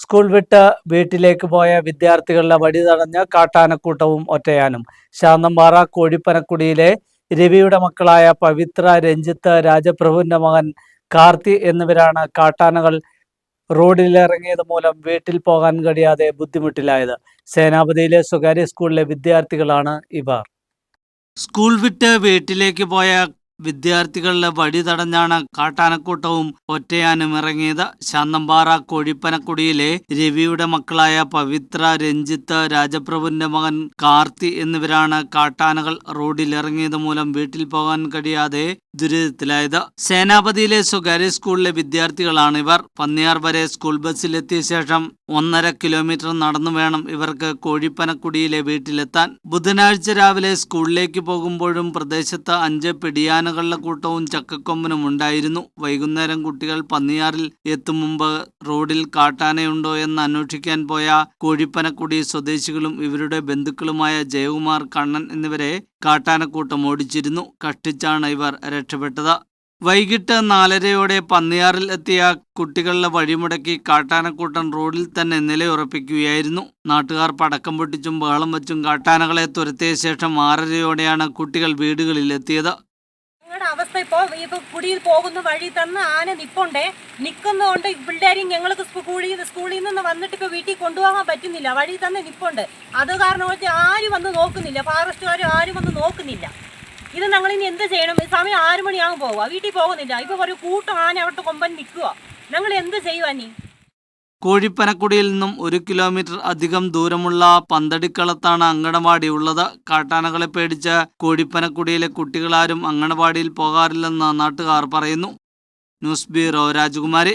School വിട്ട് വീട്ടിലേക്ക് പോയ വിദ്യാർത്ഥികളുടെ വഴി തടഞ്ഞ് കാട്ടാനക്കൂട്ടവും ഒറ്റയാനും. ശാന്തമ്പാറ കോഴിപ്പനക്കുടിയിലെ രവിയുടെ മക്കളായ പവിത്ര രഞ്ജിത്ത് രാജപ്രഭുവിന്റെ മകൻ കാർത്തി എന്നിവരാണ് കാട്ടാനകൾ റോഡിലിറങ്ങിയത് മൂലം വീട്ടിൽ പോകാൻ കഴിയാതെ ബുദ്ധിമുട്ടിലായത്. സേനാപതിയിലെ സ്വകാര്യ സ്കൂളിലെ വിദ്യാർത്ഥികളാണ് ഇവർ. സ്കൂൾ വിട്ട് വീട്ടിലേക്ക് പോയ വിദ്യാർത്ഥികളുടെ വഴി തടഞ്ഞാണ് കാട്ടാനക്കൂട്ടവും ഒറ്റയാനും ഇറങ്ങിയത്. ശാന്തമ്പാറ കോഴിപ്പനക്കുടിയിലെ രവിയുടെ മക്കളായ പവിത്ര രഞ്ജിത്ത് രാജപ്രഭുവിന്റെ മകൻ കാർത്തി എന്നിവരാണ് കാട്ടാനകൾ റോഡിലിറങ്ങിയത് മൂലം വീട്ടിൽ പോകാൻ കഴിയാതെ ദുരിതത്തിലായത്. സേനാപതിയിലെ സ്വകാര്യ സ്കൂളിലെ വിദ്യാർത്ഥികളാണ് ഇവർ. പന്നിയാർ വരെ സ്കൂൾ ബസ്സിലെത്തിയ ശേഷം ഒന്നര കിലോമീറ്റർ നടന്നു വേണം ഇവർക്ക് കോഴിപ്പനക്കുടിയിലെ വീട്ടിലെത്താൻ. ബുധനാഴ്ച രാവിലെ സ്കൂളിലേക്ക് പോകുമ്പോഴും പ്രദേശത്ത് അഞ്ച് പിടിയാനകളുടെ കൂട്ടവും ചക്കക്കൊമ്പനും ഉണ്ടായിരുന്നു. വൈകുന്നേരം കുട്ടികൾ പന്നിയാറിൽ എത്തും മുമ്പ് റോഡിൽ കാട്ടാനയുണ്ടോ എന്ന് അന്വേഷിക്കാൻ പോയ കോഴിപ്പനക്കുടി സ്വദേശികളും ഇവരുടെ ബന്ധുക്കളുമായ ജയകുമാർ കണ്ണൻ എന്നിവരെ കാട്ടാനക്കൂട്ടം ഓടിച്ചിരുന്നു. കഷ്ടിച്ചാണ് ഇവർ രക്ഷപ്പെട്ടത്. വൈകിട്ട് നാലരയോടെ പന്നിയാറിൽ എത്തിയ കുട്ടികളുടെ വഴിമുടക്കി കാട്ടാനക്കൂട്ടൻ റോഡിൽ തന്നെ നിലയുറപ്പിക്കുകയായിരുന്നു. നാട്ടുകാർ പടക്കം പൊട്ടിച്ചും ബഹളം വച്ചും കാട്ടാനകളെ തുരത്തിയ ശേഷം ആറരയോടെയാണ് കുട്ടികൾ വീടുകളിലെത്തിയത് ഞങ്ങളുടെ അവസ്ഥ ഇപ്പോ ഇപ്പോൾ കുടിയിൽ പോകുന്ന വഴി തന്ന് ആന നിപ്പുണ്ടേ. നിൽക്കുന്നതുകൊണ്ട് പിള്ളേരെയും ഞങ്ങൾക്ക് സ്കൂളിൽ സ്കൂളിൽ നിന്ന് വന്നിട്ട് ഇപ്പോൾ വീട്ടിൽ കൊണ്ടുപോകാൻ പറ്റുന്നില്ല. വഴി തന്നെ നിപ്പുണ്ട്. അത് കാരണം ആരും വന്ന് നോക്കുന്നില്ല. ഫോറസ്റ്റുകാരും ആരും വന്ന് നോക്കുന്നില്ല. ഇത് ഞങ്ങൾ ഇനി എന്ത് ചെയ്യണം? സമയം ആറു മണിയാകും പോവുക വീട്ടിൽ പോകുന്നില്ല. ഇപ്പൊ ഒരു കൂട്ടം ആന അവിടുത്തെ കൊമ്പൻ നിൽക്കുക ഞങ്ങൾ എന്ത് ചെയ്യുക നീ കോഴിപ്പനക്കുടിയിൽ നിന്നും ഒരു കിലോമീറ്റർ അധികം ദൂരമുള്ള പന്തടിക്കളത്താണ് അങ്കണവാടി ഉള്ളത്. കാട്ടാനകളെ പേടിച്ച് കോഴിപ്പനക്കുടിയിലെ കുട്ടികളാരും അങ്കണവാടിയിൽ പോകാറില്ലെന്ന് നാട്ടുകാർ പറയുന്നു. ന്യൂസ് ബ്യൂറോ രാജകുമാരി.